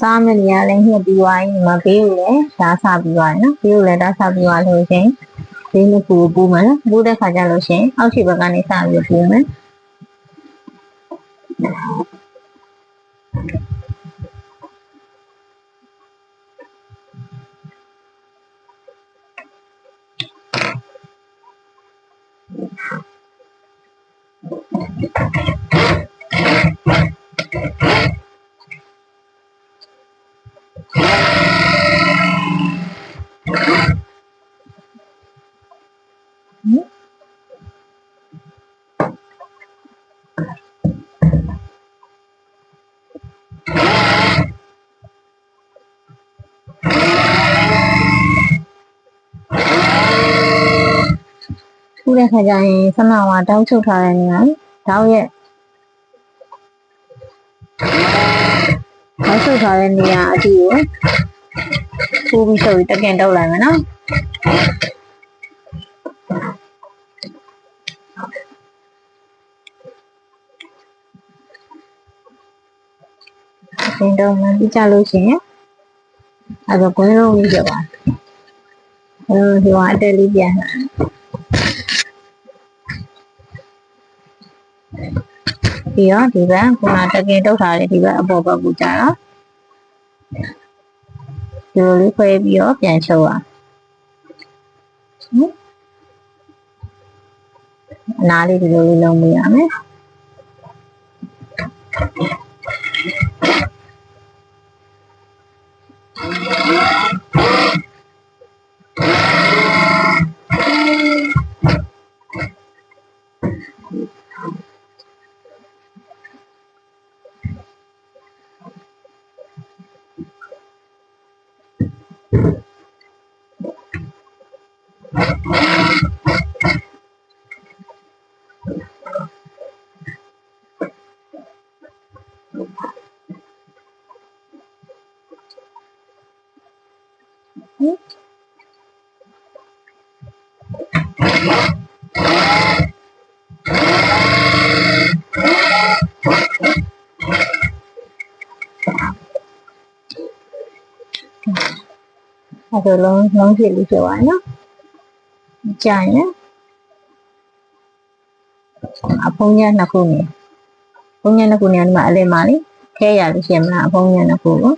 စားမနေရလဲညှက်ပြီးသွားရင်ဒီမှာဘေးကိုလည်းဓာတ်ဆပြီးသွားတယ်နော်ဘေးကိုလည်းဓာတ်ဆပြီးသွားလို့ရှရင်ဘေးနှစ်ခုကိုပူမယ်နော်ပူတဲ့ခါကျလို့ရှရင်အောက်ရှိဘက်ကနေစပြီးပူမယ် တဲ့ခါကျရင်ဆနဝါတောက်ချုပ်ထားတဲ့နေရာတောက်ရဲ့တောက်ချုပ်ထားတဲ့နေရာအကြည့်ကိုပူပြီးချုပ်ပြီးတကင်တုပ်လိုက်မယ်နော်သင်တော့မှပြကြလို့ရှိရင်အဲ့တော့ကွင်းလုံးလေးပြပါအဲဒီကအတက်လေးပြန်လာ ပြီးတော့ဒီဘက်ခုနတကယ်တုတ်ထားတဲ့ဒီဘက်အပေါ်ဘက်ကိုကြာတော့ဒီလိုလေးခွဲပြီးတော့ပြန်ချုပ်အောင်ဟုတ်အနားလေးဒီလိုလေးလုံးပေးရမယ် အဲ့ဒါလုံးလုံးဖြစ်လို့ပြောပါနော်ကြာရင်အဖုံးညနှစ်ခုနေဖုံးညနှစ်ခုနေဒီမှာအလဲမှာလေခဲရလို့ရှိရင်မလားအဖုံးညနှစ်ခုကို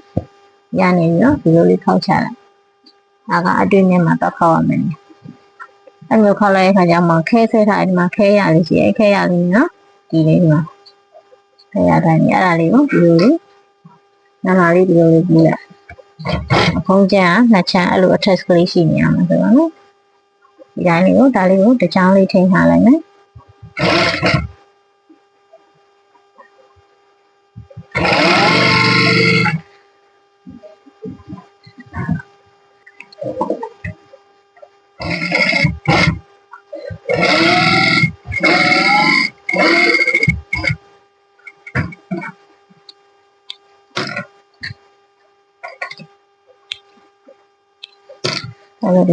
ရနေပြီးတော့ဒီလိုလေးခောက်ချလိုက်ဒါကအတွင်းထဲမှာတော့ခောက်ရမယ် အဲ့မျိုးခောက်လိုက်တဲ့ခါကျမှခဲဆွဲထားတယ်ဒီမှာခဲရလေးရှိရဲ့ခဲရလေးနော်ဒီလေးဒီမှာခဲရတိုင်းအဲ့ဒါလေးကိုဒီလိုလေးနားလာလေးဒီလိုလေးပြီးလိုက်အဖုံးကျန်နှစ်ချမ်းအဲ့လို attach ကလေးရှိနေရမှာဆိုတော့နော်ဒီတိုင်းလေးကိုဒါလေးကိုတစ်ချောင်းလေးထိန်းထားလိုက်မယ်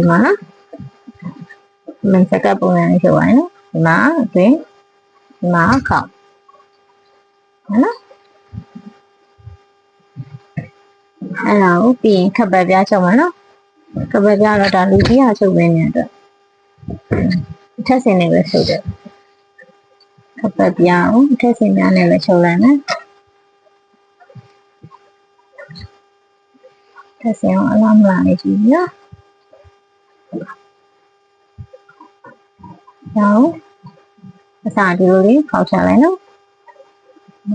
ဒီမှာနော်မင်းစကပ်ပုံစံလေးဆိုပါနော်ဒီမှာအတွင်းဒီမှာခေါက်ဟုတ်နော်အဲ့ဒါကိုပြီးရင်ခပ်ပတ်ပြားချုပ်မှာနော်ခပ်ပတ်ပြားတော့ဒါလူကြီးဟာချုပ်ပေးနေတော့အထက်စင်နေပဲချုပ်တယ်ခပ်ပတ်ပြားကိုအထက်စင်များနဲ့ပဲချုပ်လိုက်မယ်ထက်စင်အောင်အလားမလားလေးကြည့်နော် နောက်အစားဒီလိုလေးခောက်ချလိုက်နော်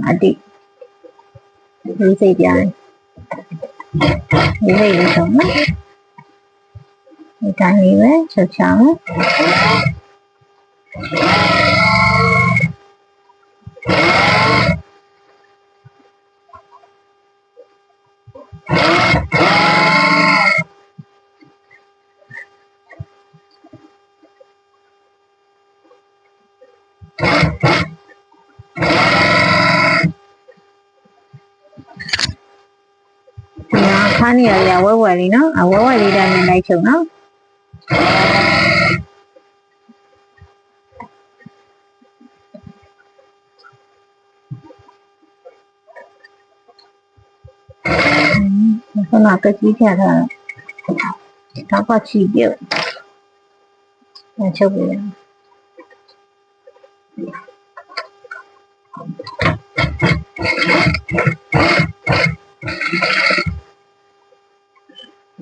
အတိဒီစိတ်ပြတယ်ဒီလေးလေးဆုံးနော်ဒီတိုင်းလေးပဲချက်ချမ awawalino awawalirananaychawno sau nào cái chỉ trả là nó qua chỉ điệu? Là cho về Thank you. ဟ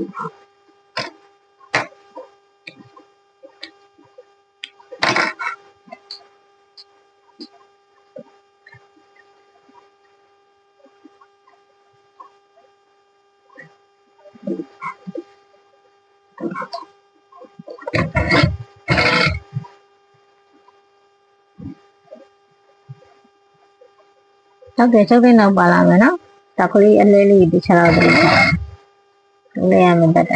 ုတ်တယ်ချုပ်တဲ့နောက်ပါလာမယ်နော်ဒါခလေးအလေးလေးတစ်ချက်တော့ ဒီလေးရမယ်တက်တ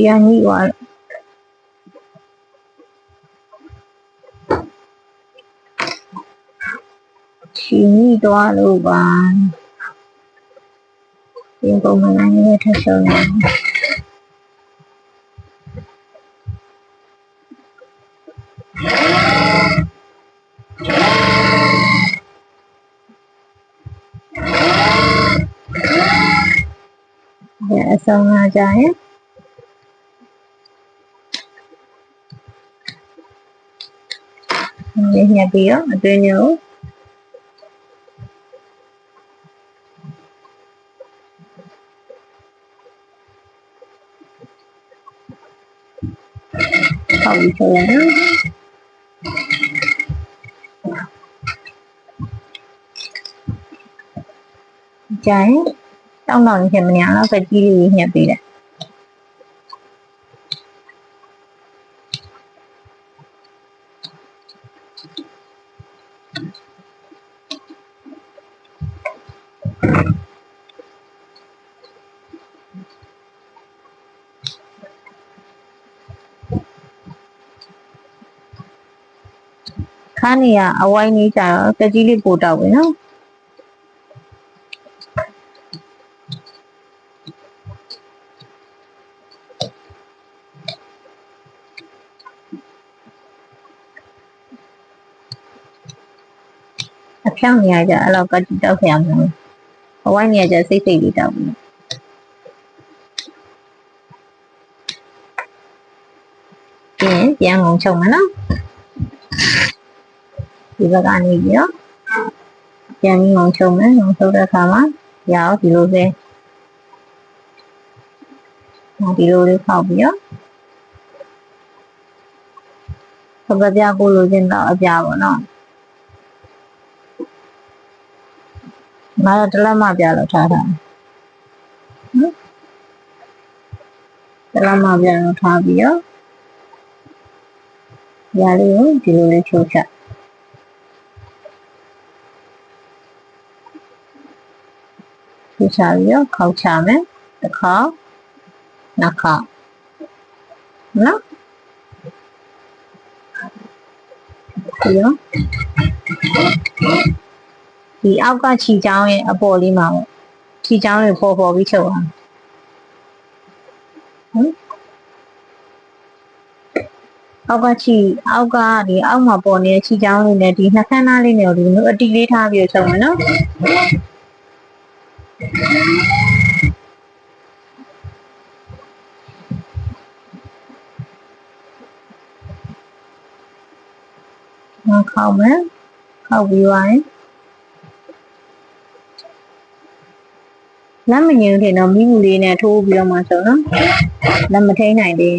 ယ်ချီကုန်ချီတော့လာလို့ပြန်ဖြတ်ရတာ ချီရညိသွားလို့ချီညိသွားလို့ပါပြင်ပုံမနိုင်ရထရှုံးနေတယ်အဆောင်လာကြရင်ဒီညပြီးတော့အတွင်းညို့ဟောက်ပြီးဆိုရအောင်ကြရင်တောင်းတောင်းဖြစ်မ နေအောင်တော့ပဲကြီးလေးညှက်ပေးတယ်ခါနေရအဝိုင်းနေကြတော့တကြီးလေးပို့တော့ဝင်နော် အဖြောင်းနေရကြအဲ့လောက်ကတိတောက်ခရမှာအဝိုင်းနေရကြစိတ်စိတ်လေးတောက်ပြီးပြန်ပြန်ငုံချုံမနော်ဒီဘက်ကနေပြီးတော့ပြန်ပြီးငုံချုံမယ်ငုံချုံတဲ့အခါမှာရအောင်ဒီလိုပဲဒီလိုလေးဖောက်ပြီးတော့ပပပြကိုလိုချင်တော့အပြပါတော့ ငါတော့တလက်မပြလို့ထားတာနော်တလက်မပြလို့ထားပြီးတော့ညာလေးကိုဒီလိုလေးချိုးချက်ချိုးချပြီးတော့ခောက်ချမယ်တစ်ခါနှစ်ခါနော်ပြီးတော့ ဒီအောက်ကခြီချောင်းရဲ့အပေါ်လေးမှာပေါ့ခြီချောင်းတွေပေါ်ပေါ်ပြီးချုပ်အောင်ဟမ်အောက်ကခြီအောက်ကဒီအောက်မှာပေါ်နေတဲ့ခြီချောင်းလေးနဲ့ဒီနှခမ်းသားလေးနဲ့ဒီလိုအတီလေးထားပြီးချုပ်မယ်နော်နောက်ခောက်မယ်ခောက်ပြီးသွားရင် လက်မငြင်းထင်တော့မိမှုလေးနဲ့ထိုးပြီးတော့မှဆိုနော်လက်မထိန်နိုင်သေး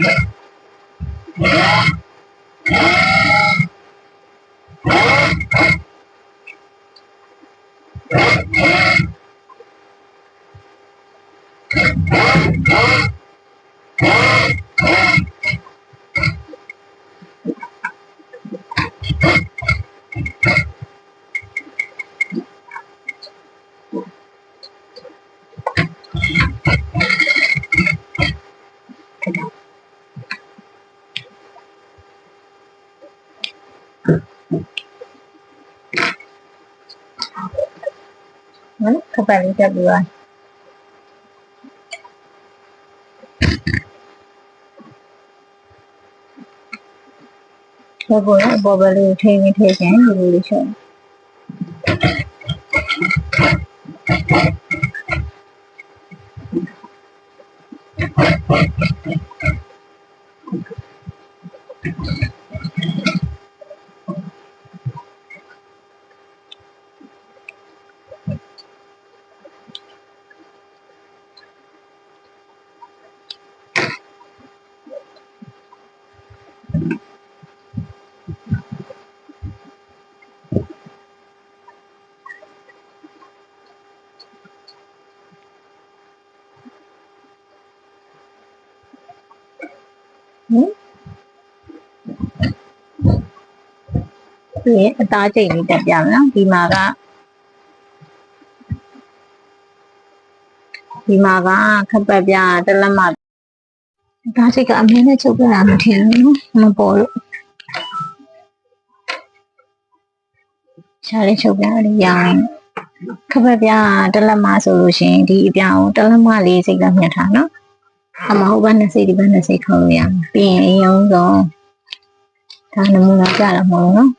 Yeah. နော်ခပ်ပတ်လေးတက်ပြီးသွားဘောဘောအပေါ်ဘက်လေးထိန်းထိန်းချင်းဒီလိုလေးချက် ပြီးရင်အသားချိန်လေးတက်ပြမယ်နော်ဒီမှာကဒီမှာကခပ်ပတ်ပြတလက်မအသားချိန်ကအမြဲတမ်းချုပ်ပြတာမထင်ဘူးနော်မပေါ်လို့ရှားလေးချုပ်ပြလေးရောင်းခပ်ပတ်ပြတလက်မဆိုလို့ရှိရင်ဒီအပြောင်းတလက်မလေးစိတ်ကမြတ်ထားနော် အမဟုတ်ဘနဲ့စိတ်ဒီဘနဲ့စိတ်ခေါ်လို့ရမယ်ပြီးရင်အယုံဆုံးဒါနမူနာကြတာမဟုတ်ဘူးနော်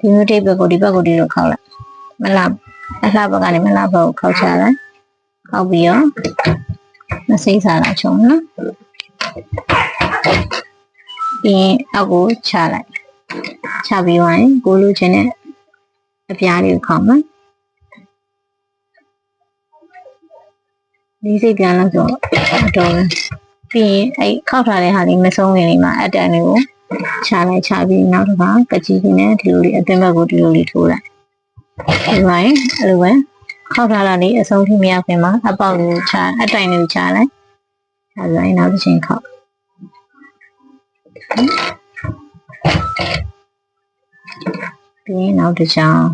ဒီမျိုးတိတ်ဘက်ကိုဒီဘက်ကိုဒီလိုခောက်လိုက်မလားအလှဘက်ကနေမလားဘက်ကိုခောက်ချလိုက်ခောက်ပြီးတော့မစိမ့်စားလိုက်ချုံနော်ပြီးရင်အောက်ကိုချလိုက်ချပြီးသွားရင်ကိုလူချင်းနဲ့အပြားလေးကိုခောက်မယ် ဒီစိတ်ပြန်လို့ဆိုတော့ပြီးရင်အဲ့ခောက်ထားတဲ့ဟာလေးမဆုံးရင်လေးမှာအတန်လေးကိုချလိုက်ချပြီးနောက်တစ်ခါကကြီးကြီးနဲ့ဒီလိုလေးအသင်းဘက်ကိုဒီလိုလေးထိုးလိုက်ဒီပါရင်အဲ့လိုပဲခောက်ထားတာလေးအဆုံးထိမရခင်မှာအပေါက်လေးချအတိုင်လေးချလိုက်ချပြီးရင်နောက်တစ်ချိန်ခောက်ပြီးရင်နောက်တစ်ချောင်း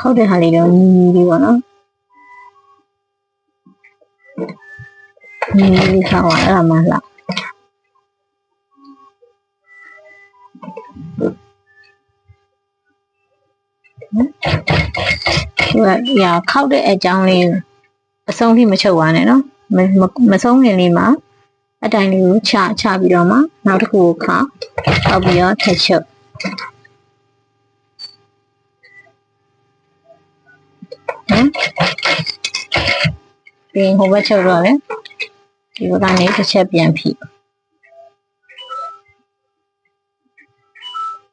ခောက်တဲ့ဟာလေးတော့ညီညီလေးပေါ့နော်ညီညီလေးခောက်အောင်အဲ့ဒါမှလှဟိုကရာခောက်တဲ့အကြောင်းလေးအဆုံးထိမချုပ်ပါနဲ့နော်မမဆုံးခင်လေးမှာအတိုင်လေးကိုချချပြီးတော့မှနောက်တစ်ခုကိုခောက်ခောက်ပြီးတော့ထပ်ချုပ် ဟမ်ပြီးဟိုဘက်ချုပ်တော့လေဒီဘက်ကနေတစ်ချက်ပြန်ဖိ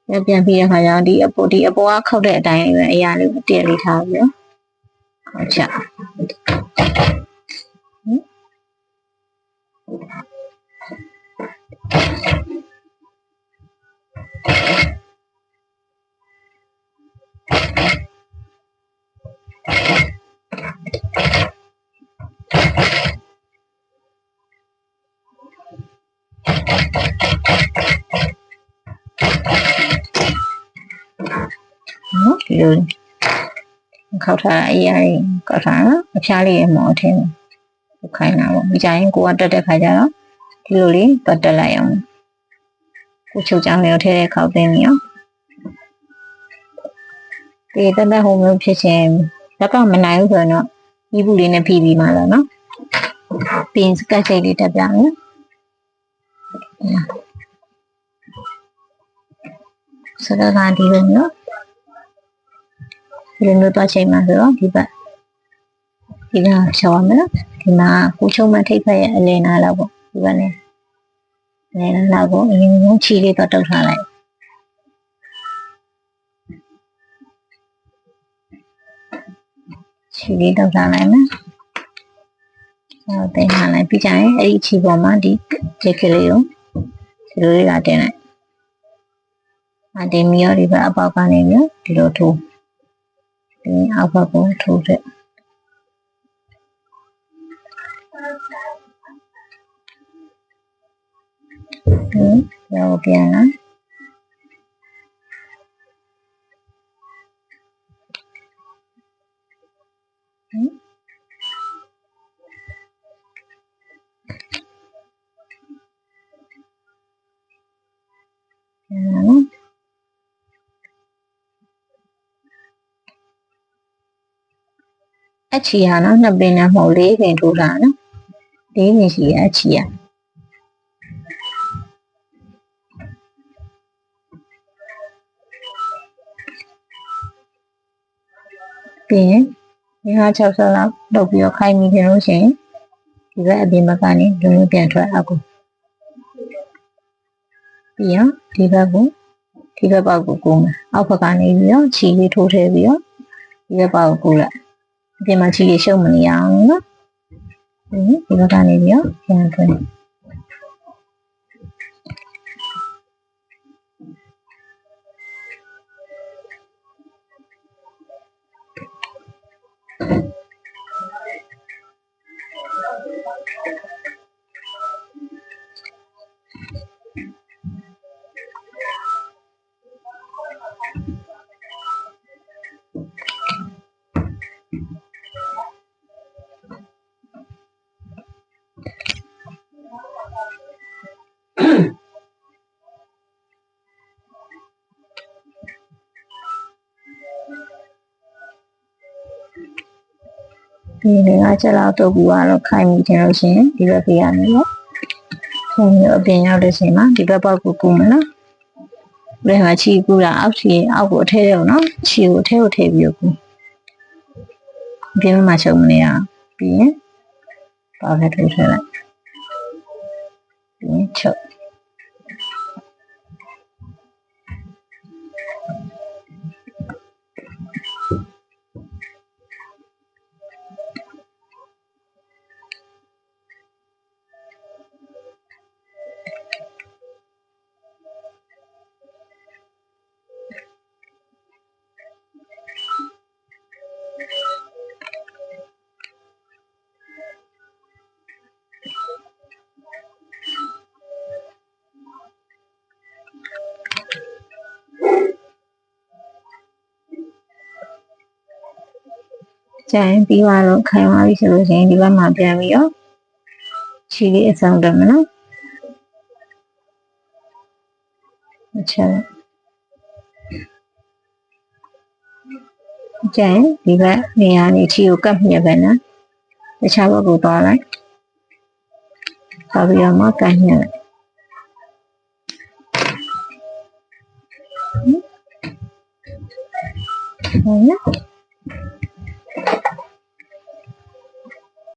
ပြန်ပြန်ပြီးတဲ့ခါကျတော့ဒီအပေါ်ဒီအပေါ်ကခောက်တဲ့အတိုင်းလေးပဲအရာလေးကိုတည့်လေးထားပြီးတော့ခောက်ချ ဒီလိုခောက်ထားတဲ့အရာကြီးခောက်ထားနော်အဖျားလေးရမော်ထင်းခိုင်းတာပေါ့ဒီကြရင်ကိုကတက်တဲ့ခါကျတော့ဒီလိုလေးပတ်တက်လိုက်အောင်ကိုချုပ်ချောင်းလေးကိုထည့်တဲ့ခောက်သိမ်းပြီးရောဒီတက်တက်ဟိုမျိုးဖြစ်ချင်းလက်ကမနိုင်ဘူးဆိုရင်တော့ဤဘူးလေးနဲ့ဖြီးပြီးမှလာနော်ပြီးရင်စကတ်ချိတ်လေးတက်ပြမယ်စကတ်ကဒီလိုမျိုး ဒီလိုမျိုးတော့ချိန်မှာဆိုတော့ဒီဘက်ဒီကရှောင်းရမယ်ဒီမှာကိုချုံမထိတ်ဖက်ရဲ့အလင်းနာလောက်ပေါ့ဒီဘက်နဲ့အလင်းနာလောက်ကိုအရင်ကချီလေးတော့တုတ်ထားလိုက်ချီလေးတုတ်ထားလိုက်မယ်အဲတင်ထားလိုက်ပြီးကြရင်အဲ့ဒီချီပေါ်မှာဒီဂျက်ကလေးကိုဒီလိုလေးကတင်လိုက်အတင်မီရောဒီဘက်အပေါက်ကနေပြီးဒီလိုထိုး ဒီအောက်ဘက်ကိုထိုးတဲ့ Ừ, rồi ပြန်လာပြန်လာနော် အချီဟာနော်နှစ်ပင်နဲ့မဟုတ်လေးပင်ထိုးတာနော်လေးပင်ရှိရအချီရပြီးရင်ဒီဟာ60လောက်လုပ်ပြီးတော့ခိုင်းမိတယ်လို့ရှိရင်ဒီဘက်အပြင်ဘက်ကနေလူမျိုးပြန်ထွက်အောက်ကိုပြီးရင်ဒီဘက်ကိုဒီဘက်ပေါက်ကိုကိုမယ်အောက်ဘက်ကနေပြီးတော့ခြေလေးထိုးထည့်ပြီးတော့ဒီဘက်ပေါက်ကိုကိုလိုက် အပြင်မှာခြေလေးရှုပ်မနေအောင်နော်ဒီဘက်ကနေပြီးတော့ပြန်ထွက် ဒီနေ့ကချက်လောက်တော့ဘူးကတော့ခိုင်းမိတယ်လို့ရှိရင်ဒီဘက်ပြရမယ်နော်။ဆိုမျိုးအပြင်ရောက်တဲ့ချိန်မှာဒီဘက်ပေါက်ကိုကူမယ်နော်။ဘယ်မှာချီကူတာအောက်ချီအောက်ကိုအထဲရောနော်။ချီကိုအထဲကိုထည့်ပြီးကူ။ဒီမှာချုံမနေရပြီးရင်ပါဖက်ထိုးထည့်လိုက်။ပြီးရင်ချုပ် ကျန်ပြီးတော့ခိုင်သွားပြီဆိုလို့ရှိရင်ဒီဘက်မှာပြန်ပြီးတော့ခြေလေးအဆောင်တက်မယ်နော်အချက်ကျန်ဒီဘက်နေရာနေခြေကိုကပ်မြက်ပဲနော်တခြားဘက်ကိုသွားလိုက်သွားပြီးတော့မှကန်ညက်လိုက်ဟုတ်နော်